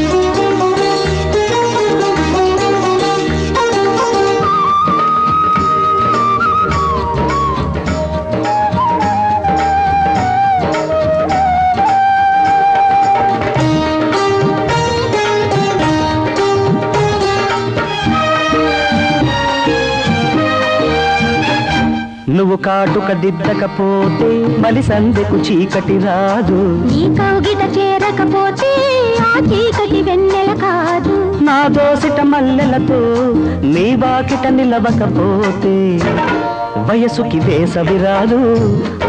Thank you. నువ్వు కాటుక దిద్దకపోతే మలి సందెకు చీకటి రాదు. నీ కౌగిట చేరకపోతే ఆ చీకటి వెన్నెల కాదు. నా దోసిట మల్లెలతో నీ బాకిట నిలవకపోతే వయసుకి వేసవి రాదు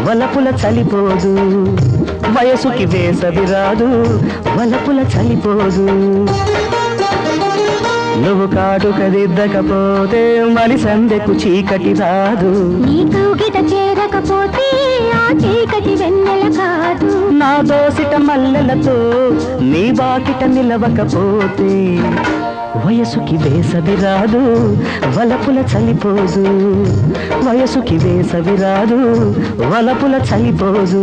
వలపుల చలిపోదు. వయసుకి వేసవి రాదు వలపుల చలిపోదు. నువ్వు కాటుక దిద్దకపోతే మలి సందెకు చీకటి రాదు. నీ కౌగిట చేరకపోతే ఆ చీకటి వెన్నెల కాదు. నా దోసిట మల్లెలతో నీ బాకిట నిలవకపోతే వయసుకి వేసవి రాదు వలపుల చలిపోదు. వయసుకి వేసవి రాదు వలపుల చలిపోదు.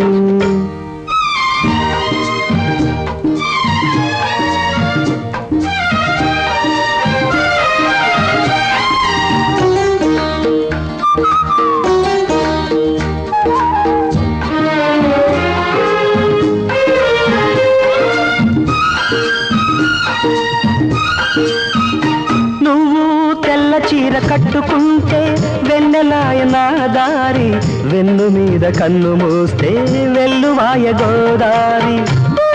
చీర కట్టుకుంటే వెన్నెలాయ నా దారి వెన్ను మీద కన్ను మూస్తే వెల్లువాయ గోదారి. ఈ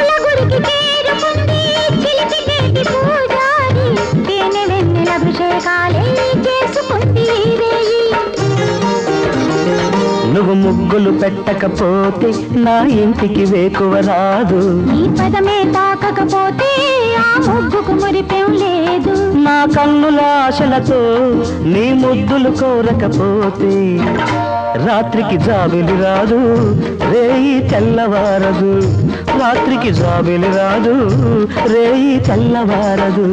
నువ్వు ముగ్గులు పెట్టకపోతే నా ఇంటికి వేకువ రాదు. నీ పదమే తాకకపోతే ఆ ముగ్గుకు మురిపేం కన్నుల ఆశలతో నీ ముద్దులు కోరకపోతే రాత్రికి జాబిలి రాదు రేయి తెల్లవారదు. రాత్రికి జాబిలి రాదు రేయి తెల్లవారదు.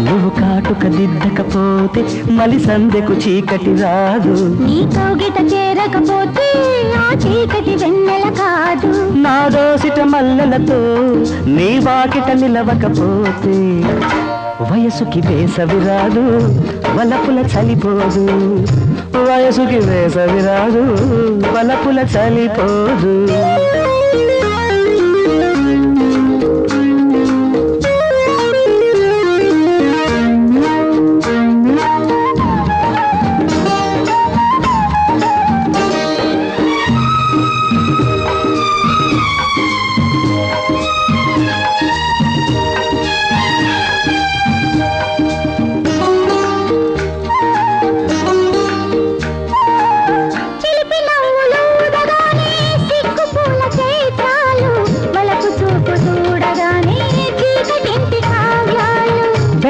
నువ్వు కాటుక దిద్దకపోతే మలి సందెకు చీకటి రాదు. చేరకపోతే ఆ చీకటి వెన్నెల కాదు. నా దోసిట మల్లెలతో నీ వాకిట నిలవకపోతే వయసుకి వేసవి రాదు వలపుల చలిపోదు. వయసుకి వేసవి రాదు వలపుల చలిపోదు.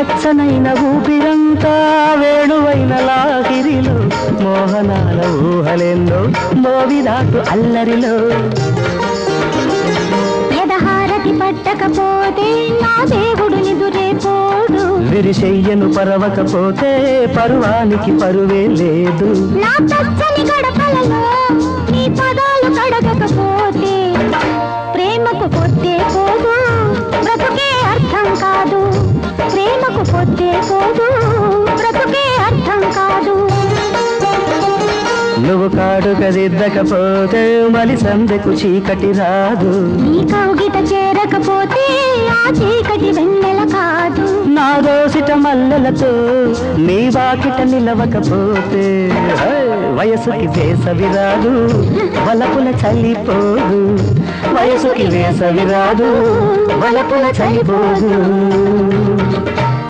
వెచ్చనైన ఊపిరంతా వేణువైన లాహిరిలో మోహనాల ఊహలెన్నో మోవిదాటు అల్లరిలో. ఎదహారతి పట్టకపోతే నా దేవుడు పోడు విరిశయ్యను పరవకపోతే పరువానికి పరువే లేదు. నా కాడుక దిద్దకపోతే మలి సందెకు చీకటి రాదు. నీ కౌగిట చేరకపోతే ఆ చీకటి వెన్నెల కాదు. నా దోసిట మల్లెలతో నీ వాకిట నిలవకపోతే వయసుకి వేసవి రాదు వలపుల చలిపోదు. వయసుకి వేసవి రాదు వలపుల చలిపోదు.